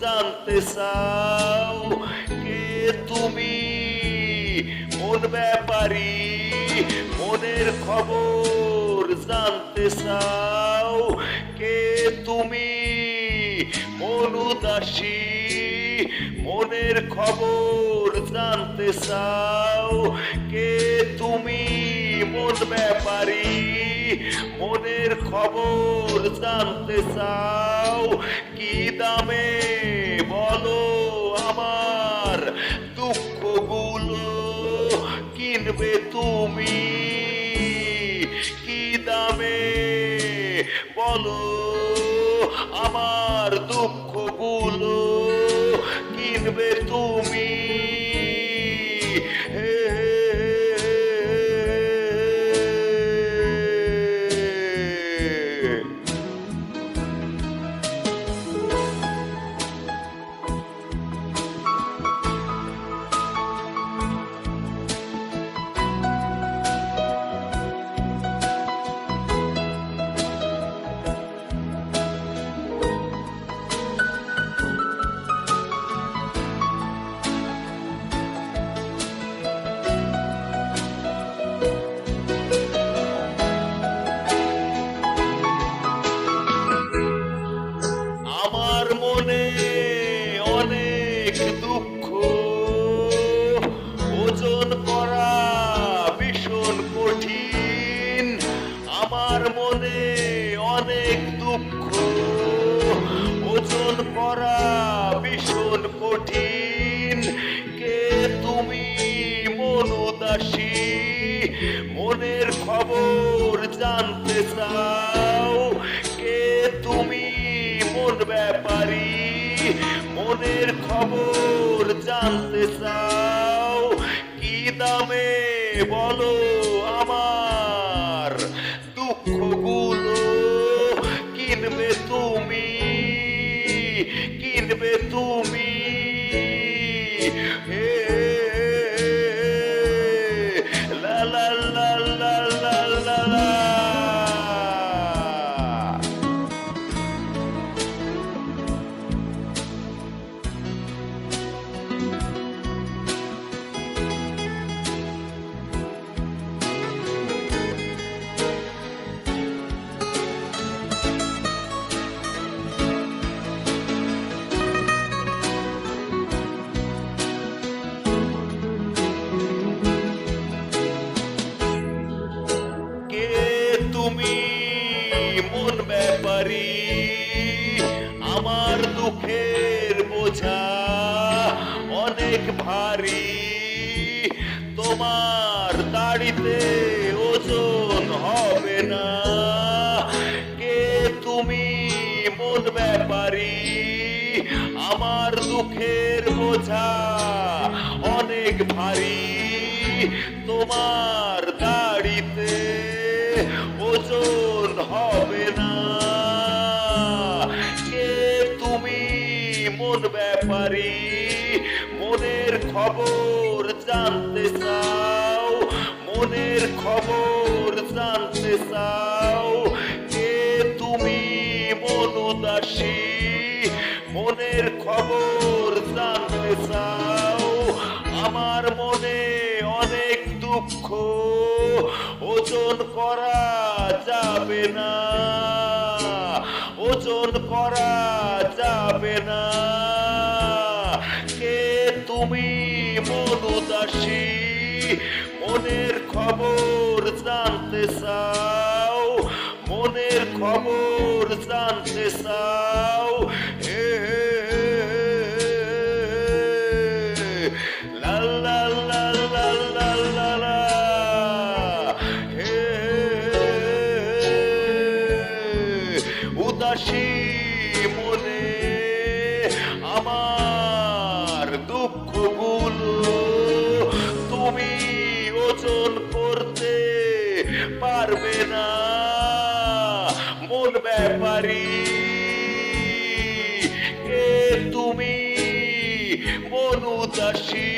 জানতে চাও কে তুমি? মন ব্যাপারী? মনের খবর জানতে চাও কে তুমি? মনুদাসী মনের খবর জানতে চাও কে তুমি? মন ব্যাপারী? মনের খবর জানতে চাও কি দামে বলো আমার দুঃখগুলো কিনবে তুমি? কি দামে? বলো আমার দুঃখগুলো কিনবে তুমি? ভীষণ কঠিন। কে তুমি মনোদাসী মনের খবর জানতে চাও? কে তুমি মন ব্যাপারী? মনের খবর জানতে চাও? Ei. ব্যাপারী আমার দুঃখের বোঝা অনেক ভারী। তোমার দাড়িতে ওজন হবে না। কে তুমি মন ব্যাপারী? আমার দুঃখের বোঝা অনেক ভারী। তোমার খবর জানতে চাও, মনের খবর জানতে চাও, কে তুমি মনুদাসী? মনের খবর জানতে চাও, আমার মনে অনেক দুঃখ, ওজন করা যাবে না, ওজন করা যাবে না। কে তুমি মনুদাসী মনের খবর জানতে চাও মনের খবর জানতে চাও হে হে, লা লা লা লা লা লা লা হে উদাসী অচল করতে পারবে না। মন ব্যাপারী কে তুমি? মনুদাসী